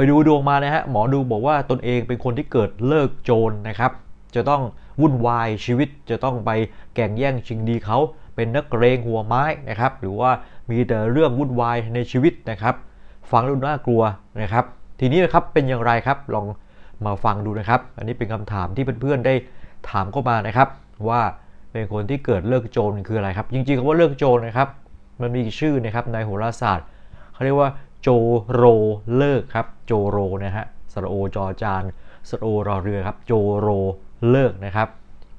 ไปดูดวงมานะฮะหมอดูบอกว่าตนเองเป็นคนที่เกิดเลิกโจรนะครับ จะต้องวุ่นวายชีวิตจะต้องไปแก่งแย่งชิงดีเขาเป็นนักเรงหัวไม้นะครับหรือว่ามีแต่เรื่องวุ่นวายในชีวิตนะครับ ฟังดูน่ากลัวนะครับ ทีนี้นะครับเป็นอย่างไรครับลองมาฟังดูนะครับ อันนี้เป็นคำถามที่เพื่อนๆได้ถามเข้ามานะครับ ว่าเป็นคนที่เกิดเลิกโจรคืออะไรครับ จริงๆคำว่าเลิกโจรนะครับ มันมีชื่อนะครับในโหราศาสตร์เขาเรียกว่า โจโรเลิกครับโจโรนะฮะสระโอจอจานสระโอรอเรือครับโจโรเลิกนะครับ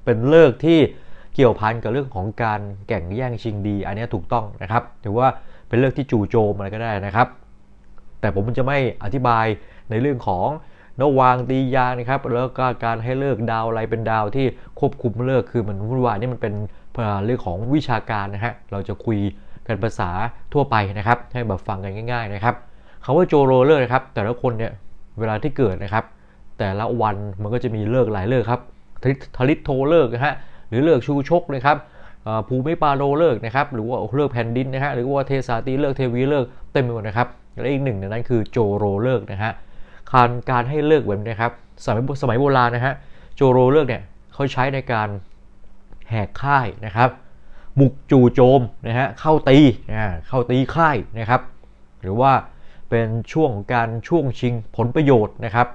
เป็นเลิกที่เกี่ยวพันกับเรื่องของการแข่งแย่งชิงดี อันนี้ถูกต้องนะครับถือว่าเป็นเลิกที่จู่โจมอะไรก็ได้นะครับ แต่ผมจะไม่อธิบายในเรื่องของนวางตียางนะครับแล้วก็การให้เลิกดาวอะไรเป็นดาวที่ควบคุมเลิกคือมันวุ่นวายนี่มันเป็นเรื่องของวิชาการนะฮะเราจะคุย กันภาษาทั่วไปนะครับ ให้แบบฟังกันง่าย ๆนะครับคาว่าโจโรเลอร์นะครับ แต่ละคนเนี่ยเวลาที่เกิดนะครับ แต่ละวันมันก็จะมีเลิกหลายเลิกครับทลิตโทเลิกนะฮะหรือเลิกชูชกนะครับภูมิปาโลเลิกนะครับหรือว่าเลิกแผ่นดินนะฮะหรือว่าเทสาตีเลิกเทวีเลิกเต็มไปหมดนะครับและอีกหนึ่งในนั้นคือโจโรเลิกนะฮะการการให้เลิกแบบนี้ครับสมัยสมัยโบราณนะฮะโจโรเลิกเนี่ยเขาใช้ในการแหกค่ายนะครับ บุกจู่โจมนะฮะเข้าตีเข้าตีค่ายนะครับ หรือว่าเป็นช่วงของการช่วงชิงผลประโยชน์นะครับ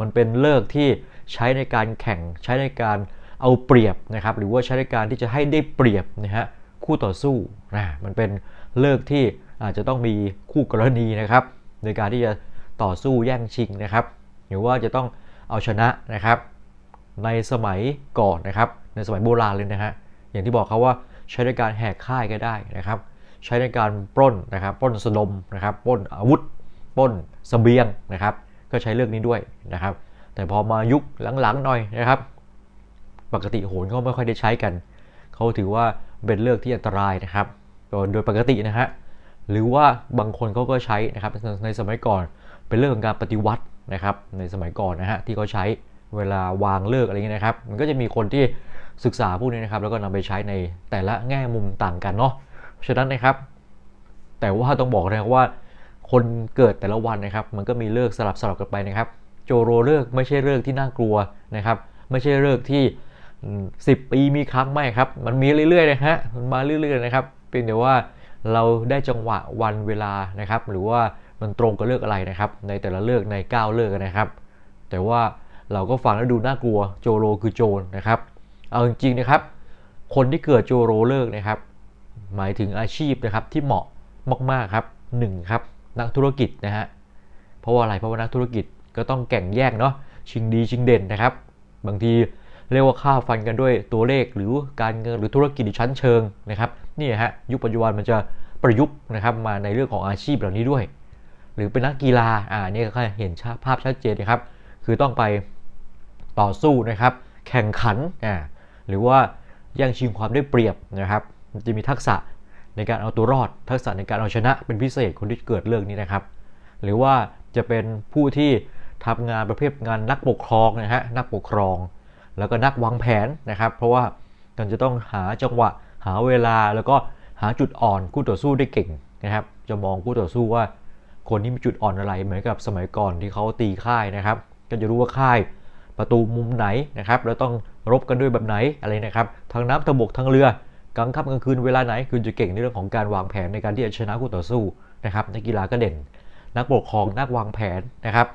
มันเป็นเลิกที่ใช้ในการแข่งใช้ในการเอาเปรียบนะครับ หรือว่าใช้ในการที่จะให้ได้เปรียบนะฮะคู่ต่อสู้นะมันเป็นเลิกที่อาจจะต้องมีคู่กรณีนะครับ ในการที่จะต่อสู้แย่งชิงนะครับ หรือว่าจะต้องเอาชนะนะครับ ในสมัยก่อนนะครับ ในสมัยโบราณเลยนะฮะอย่างที่บอกเขาว่า ใช้ในการแหกค่ายก็ได้นะครับ ใช้ในการปล้นนะครับปล้นสนมนะครับปล้นอาวุธปล้นสเสบียงนะครับ ก็ใช้เรื่องนี้ด้วยนะครับ แต่พอมายุคหลังๆหน่อยนะครับ ปกติโหนเขาไม่ค่อยได้ใช้กัน เขาถือว่าเป็นเลือกที่อันตรายนะครับโดยปกตินะฮะหรือว่าบางคนเขาก็ใช้นะครับในสมัยก่อนเป็นเรื่องของการปฏิวัตินะครับ ในสมัยก่อนนะฮะที่เขาใช้เวลาวางเลิกอะไรเงี้ยนะครับ มันก็จะมีคนที่ ศึกษาพวกนี้นะครับแล้วก็นำไปใช้ในแต่ละแง่มุมต่างกันเนาะฉะนั้นนะครับ แต่ว่าต้องบอกนะครับว่า คนเกิดแต่ละวันนะครับ มันก็มีเลิกสลับสลับกันไปนะครับ โจโรเลิกไม่ใช่เลิกที่น่ากลัวนะครับ ไม่ใช่เลิกที่ 10 ปีมีครั้งไม่ครับ มันมีเรื่อยๆนะฮะมันมาเรื่อยๆนะครับเพียงแต่ว่าเราได้จังหวะวันเวลานะครับ หรือว่ามันตรงกับเลิกอะไรนะครับ ในแต่ละเลิกใน 9 เลิกนะครับ แต่ว่าเราก็ฟังแล้วดูน่ากลัวโจโรคือโจรนะครับ เอาจริงๆนะครับ คนที่เกิดโจโรเลิกนะครับ หมายถึงอาชีพนะครับที่เหมาะมากๆครับหนึ่งครับนักธุรกิจนะฮะเพราะว่าอะไรเพราะว่านักธุรกิจก็ต้องแข่งแย่งเนาะชิงดีชิงเด่นนะครับ บางทีเรียกว่าค่าฟันกันด้วยตัวเลขหรือการเงินหรือธุรกิจชั้นเชิงนะครับนี่ฮะยุคปัจจุบันมันจะประยุกต์นะครับมาในเรื่องของอาชีพเหล่านี้ด้วย หรือเป็นนักกีฬาอ่านี่ก็เห็นภาพชัดเจนนะครับ คือต้องไปต่อสู้นะครับ แข่งขันอ่า หรือว่ายังชิงความได้เปรียบนะครับจะมีทักษะในการเอาตัวรอด ทักษะในการเอาชนะเป็นพิเศษคนที่เกิดเรื่องนี้นะครับ หรือว่าจะเป็นผู้ที่ทำงานประเภทงานนักปกครองนะฮะนักปกครอง แล้วก็นักวางแผนนะครับ เพราะว่ากันจะต้องหาจังหวะหาเวลาแล้วก็หาจุดอ่อนคู่ต่อสู้ได้เก่งนะครับ จะมองคู่ต่อสู้ว่า คนที่มีจุดอ่อนอะไรเหมือนกับสมัยก่อนที่เขาตีค่ายนะครับ ก็จะรู้ว่าค่าย ประตูมุมไหนนะครับแล้วต้องรบกันด้วยแบบไหนอะไรนะครับทางน้ำทางบกทางเรือกลางค่ำกลางคืนเวลาไหนคุณจะเก่งในเรื่องของการวางแผนในการที่จะชนะคู่ต่อสู้นะครับนักกีฬาก็เด่น นักปกครองนักวางแผนนะครับ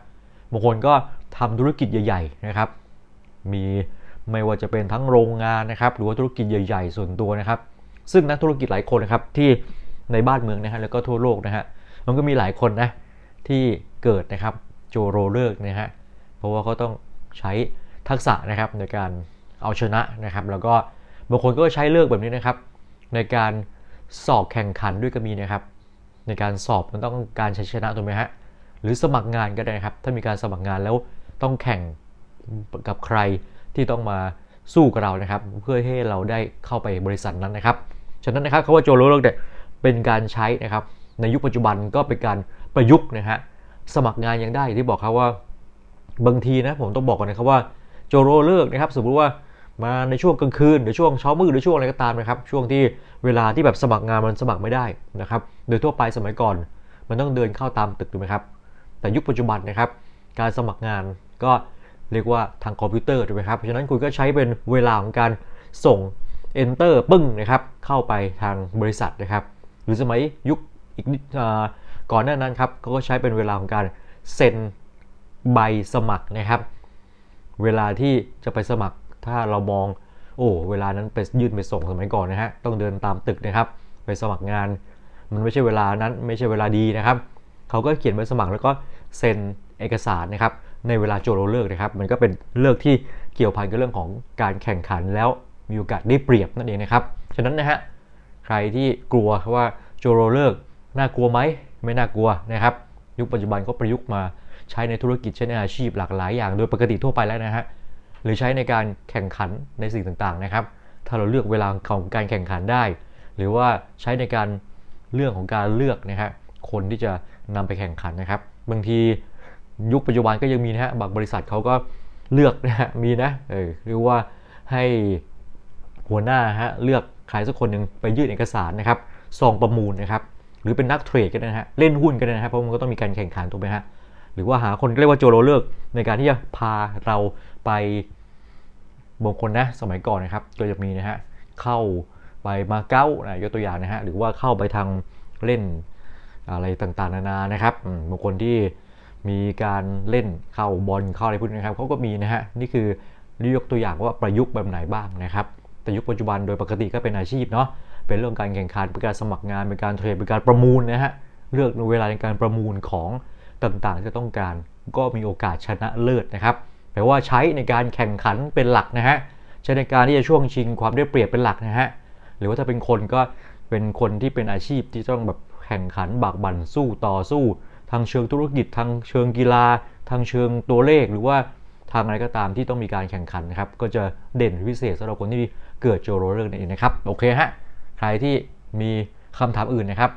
บางคนก็ทำธุรกิจใหญ่ๆนะครับ มีไม่ว่าจะเป็นทั้งโรงงานนะครับ หรือว่าธุรกิจใหญ่ๆ ส่วนตัวนะครับ ซึ่งนักธุรกิจหลายคนนะครับที่ในบ้านเมืองนะฮะแล้วก็ทั่วโลกนะฮะมันก็มีหลายคนนะที่เกิดนะครับโจโรเลิกนะฮะเพราะว่าเขาต้อง ใช้ทักษะนะครับในการเอาชนะนะครับ แล้วก็บางคนก็ใช้เลือกแบบนี้นะครับ ในการสอบแข่งขันด้วยก็มีนะครับ ในการสอบมันต้องการใช้ชนะถูกไหมฮะหรือสมัครงานก็ได้ครับ ถ้ามีการสมัครงานแล้วต้องแข่งกับใครที่ต้องมาสู้กับเรานะครับ เพื่อให้เราได้เข้าไปบริษัทนั้นนะครับ ฉะนั้นนะครับเขาว่าโจโรเลิกเนี่ยเป็นการใช้นะครับ ในยุคปัจจุบันก็เป็นการประยุกต์นะฮะสมัครงานยังได้ที่บอกครับว่า บางทีนะผมต้องบอกก่อนนะครับว่าโจโรเลิกนะครับ สมมติว่ามาในช่วงกลางคืนหรือช่วงเช้ามืดหรือช่วงอะไรก็ตามนะครับ ช่วงที่เวลาที่แบบสมัครงานมันสมัครไม่ได้นะครับ โดยทั่วไปสมัยก่อน มันต้องเดินเข้าตามตึกถูกไหมครับ แต่ยุคปัจจุบันนะครับ การสมัครงานก็เรียกว่าทางคอมพิวเตอร์ถูกไหมครับเพราะฉะนั้นคุณก็ใช้เป็นเวลาของการส่ง enter ปึ้งนะครับ เข้าไปทางบริษัทนะครับ หรือสมัยยุคอีกนิดอ่าก่อนหน้านั้นครับก็ใช้เป็นเวลาของการเซ็น ใบสมัครนะครับ เวลาที่จะไปสมัครถ้าเรามอง โอ้เวลานั้นไปยื่นไปส่งสมัยก่อนนะฮะต้องเดินตามตึกนะครับ ไปสมัครงาน มันไม่ใช่เวลานั้นไม่ใช่เวลาดีนะครับเขาก็เขียนใบสมัครแล้วก็เซ็นเอกสารนะครับในเวลาโจโรเลิกนะครับ มันก็เป็นเลิกที่เกี่ยวพันกับเรื่องของการแข่งขันแล้วมีโอกาสได้เปรียบนั่นเองนะครับ ฉะนั้นนะฮะใครที่กลัวว่าโจโรเลิกน่ากลัวไหมไม่น่ากลัวนะครับ ยุคปัจจุบันก็ประยุกต์มา ใช้ในธุรกิจใช้ในอาชีพหลากหลายอย่างโดยปกติทั่วไปแล้วนะฮะหรือใช้ในการแข่งขันในสิ่งต่างๆนะครับ ถ้าเราเลือกเวลาของการแข่งขันได้ หรือว่าใช้ในการเรื่องของการเลือกนะฮะคนที่จะนำไปแข่งขันนะครับ บางทียุคปัจจุบันก็ยังมีนะฮะบางบริษัทเขาก็เลือกนะฮะมีนะเออหรือว่าให้หัวหน้าฮะเลือกใครสักคนหนึ่งไปยื่นเอกสารนะครับซองประมูลนะครับ หรือเป็นนักเทรดก็ได้นะฮะเล่นหุ้นก็ได้นะฮะเพราะมันก็ต้องมีการแข่งขันถูกไหมฮะ รือว่าหาคนเรียกว่าโจโรเลิกในการที่จะพาเราไปบางคนนะสมัยก่อนนะครับก็จะมีนะฮะเข้าไปมาเก๊านะยกตัวอย่างนะฮะหรือว่าเข้าไปทางเล่นอะไรต่างๆ นานานะครับบางคนที่มีการเล่นเข้าบอลเข้าอะไรพวกนี้นะครับเขาก็มีนะฮะนี่คือนี่ยกตัวอย่างว่าประยุกต์แบบไหนบ้างนะครับ แต่ยุคปัจจุบันโดยปกติก็เป็นอาชีพเนาะเป็นเรื่องการแข่งขันเป็นการสมัครงานเป็นการเทรดเป็นการประมูลนะฮะเลือกเวลาในการประมูลของ ต่างๆที่ต้องการ ก็มีโอกาสชนะเลิศนะครับแปลว่าใช้ในการแข่งขันเป็นหลักนะฮะใช้ในการที่จะช่วงชิงความได้เปรียบเป็นหลักนะฮะหรือว่าถ้าเป็นคนก็เป็นคนที่เป็นอาชีพที่ต้องแบบแข่งขันบากบั่นสู้ต่อสู้ ทางเชิงธุรกิจ ทางเชิงกีฬา ทางเชิงตัวเลข หรือว่าทางอะไรก็ตามที่ต้องมีการแข่งขันนะครับก็จะเด่นพิเศษสำหรับคนที่เกิดโจโรเลิกนั่นเองนะครับโอเคฮะใครที่มีคำถามอื่นนะครับ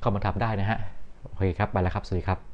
เข้ามาถามได้นะฮะโอเคครับไปแล้วครับสวัสดีครับ